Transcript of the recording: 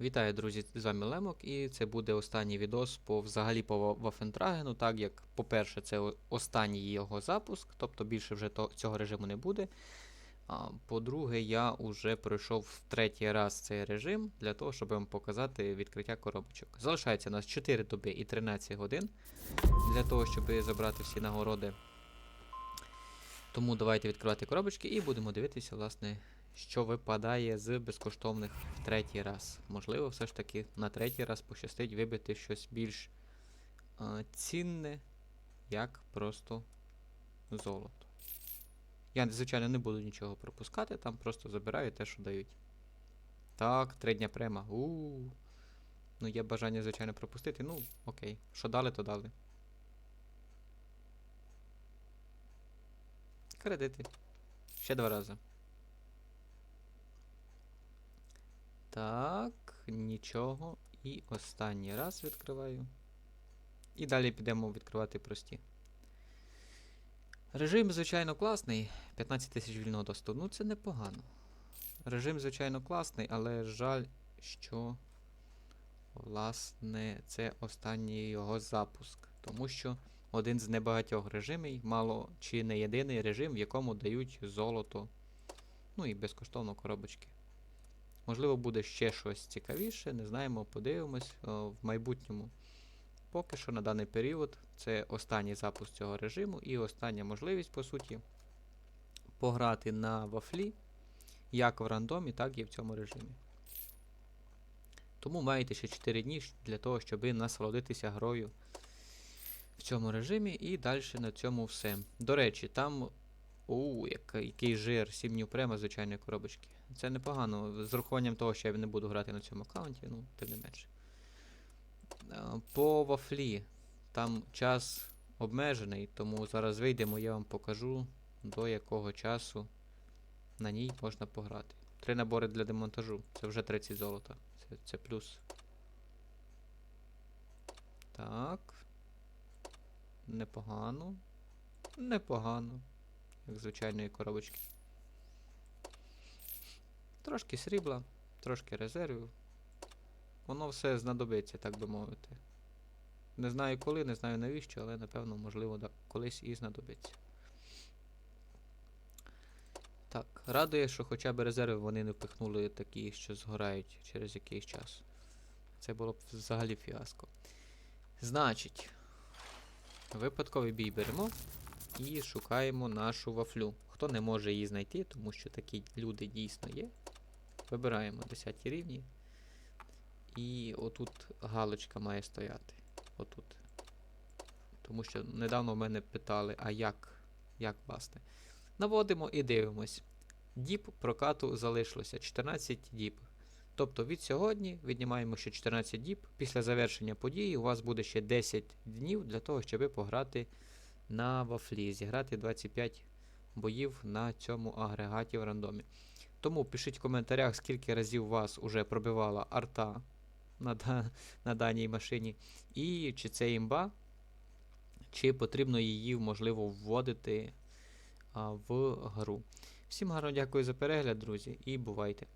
Вітаю, друзі! З вами Лемок, і це буде останній відос по взагалі по Вафентрагену, так як, по-перше, це останній його запуск, тобто більше вже то, цього режиму не буде. А, по-друге, я вже пройшов в третій раз цей режим для того, щоб вам показати відкриття коробочок. Залишається у нас 4 доби і 13 годин для того, щоб забрати всі нагороди. Тому давайте відкривати коробочки і будемо дивитися, власне, що випадає з безкоштовних в третій раз. Можливо, все ж таки на третій раз пощастить вибити щось більш е, цінне, як просто золото. Я, звичайно, не буду нічого пропускати, там просто забираю те, що дають. Так, три дня према. у Ну, є бажання, звичайно, пропустити. Ну, окей. Що дали, то дали. Кредити. Ще два рази. Так, нічого. І останній раз відкриваю. І далі підемо відкривати прості. Режим, звичайно, класний. 15 тисяч вільного доступу. Ну, це непогано. Режим, звичайно, класний, але жаль, що, власне, це останній його запуск. Тому що один з небагатьох режимів, мало чи не єдиний режим, в якому дають золото. Ну і безкоштовно коробочки. Можливо, буде ще щось цікавіше, не знаємо, подивимось о, в майбутньому. Поки що на даний період це останній запуск цього режиму і остання можливість, по суті, пограти на вафлі як в рандомі, так і в цьому режимі. Тому маєте ще 4 дні для того, щоб насолодитися грою в цьому режимі, і далі на цьому все. До речі, там. Оу, який, який жир, 7 днів према звичайної коробочки. Це непогано. З урахуванням того, що я не буду грати на цьому аккаунті, ну, тим не менше. Е, По вафлі. Там час обмежений, тому зараз вийдемо, я вам покажу, до якого часу на ній можна пограти. Три набори для демонтажу. Це вже 30 золота. Це, це плюс. Так. Непогано. Непогано. Як звичайної коробочки. Трошки срібла, трошки резервів. Воно все знадобиться, так би мовити. Не знаю коли, не знаю навіщо, але напевно, можливо, да, колись і знадобиться. Так, радує, що хоча б резерви вони не впихнули такі, що згорають через якийсь час. Це було б взагалі фіаско. Значить, випадковий бій беремо і шукаємо нашу вафлю. Хто не може її знайти, тому що такі люди дійсно є. Вибираємо 10 рівні. І отут галочка має стояти. Отут. Тому що недавно в мене питали, а як, як власне. Наводимо і дивимось. Діб прокату залишилося 14 діб. Тобто від сьогодні віднімаємо ще 14 діб. Після завершення події у вас буде ще 10 днів для того, щоб пограти на вафлі. Зіграти 25 боїв на цьому агрегаті в рандомі. Тому пишіть в коментарях, скільки разів вас уже пробивала арта на, на даній машині, і чи це імба, чи потрібно її, можливо, вводити а, в гру. Всім гарно дякую за перегляд, друзі, і бувайте!